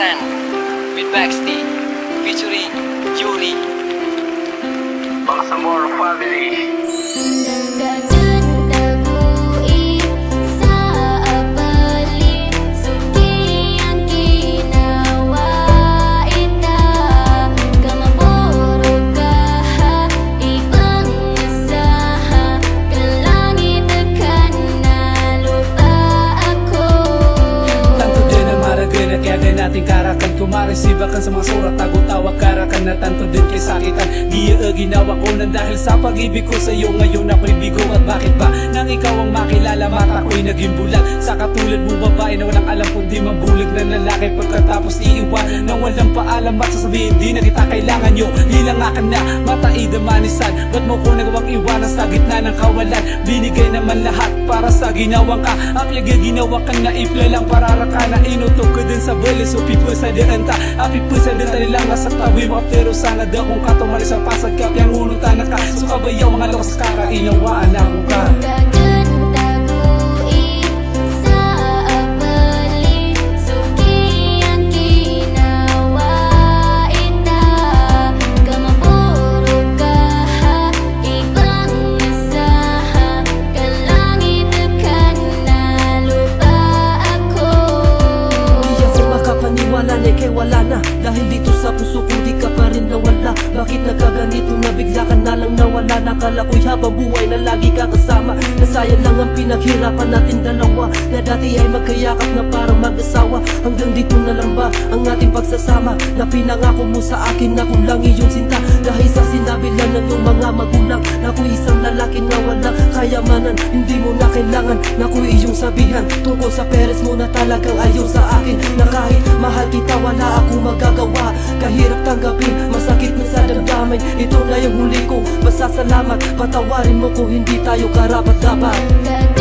Sand with Baxty featuring Yuri. Balsamore family. Kumaresiba kan sa mga surat Tago tawag karakan na tanto din kay sakitan. Uh, ginawa ko na dahil sa pag-ibig ko sa Ngayon ako'y bigo at bakit ba? Nang ikaw ang makilala mata ko'y naging bulag. Sa katulad mo babae na walang alam Kundi mabulag na lalaki. Pagkatapos iiwan Nang walang paalam at sasabihin Di na kita kailangan nyo Nilangakan na mataida manisan. Ba't mo ko nagawang iwanan sa gitna ng kawalan? Binigay naman lahat para sa ginawang ka. Apya ginawa ka na ipla lang pararaka na inutok sa bali So people sa direnta Api po sa direnta nilang nasa tabi mo Pero sana daw kung katumali sa pasag ka Piyang unutan na ka So kabayaw mga lakas kakainawaan ako ka Bakit nagkaganito na bigla ka na lang nawala? Nakala ko'y habang buhay na lagi ka kasama. Nasayang lang ang pinaghirapan natin dalawa. Na dati ay magkayakap na parang mag-asawa. Hanggang dito na lang ba ang ating pagsasama? Na pinangako mo sa akin na kung lang iyong sinta. Dahil sa sinabi lang ng iyong mga magulang Na ako'y isang lalaki na walang kayamanan. Hindi mo na kailangan na ako'y iyong sabihan. Tungkol sa peres mo na talagang ayaw sa akin. Na kahit mahal kita wala akong magagawa. Kahirap tanggapin, masakit na sa damdamin. Ito na yung huli ko, basta salamat Patawarin mo ko hindi tayo karapat dapat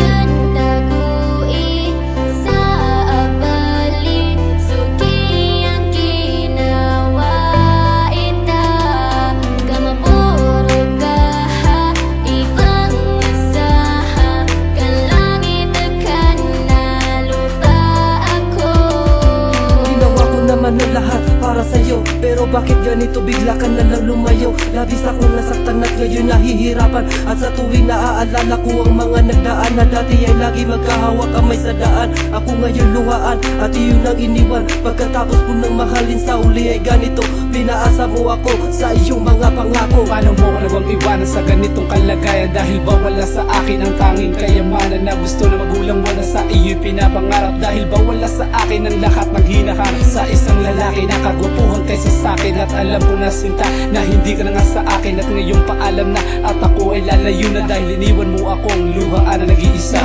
para sa'yo. Pero bakit ganito? Bigla ka na lang lumayo. Labis akong nasaktan at ngayon nahihirapan. At sa tuwing naaalala ko ang mga nagdaan Na dati ay lagi magkahawak kamay sa daan. Ako ngayon luhaan at iyon ang iniwan. Pagkatapos ko nang mahalin sa uli ay ganito. Pinaasa mo ako sa iyong mga pangako. Paano mo ko nagawang iwanan sa ganitong kalagayan? Dahil ba wala sa akin ang tanging kayamanan Na gusto na magulang? Mo na sa iyo'y pinapangarap. Dahil ba wala sa akin ang lahat ng hinaharap? Sa isang lalaki na kagwapuhan kaysa sa akin At alam ko na sinta na hindi ka na nga sa akin At ngayon paalam na at ako ay lalayo na Dahil iniwan mo akong luhaan na nag-iisa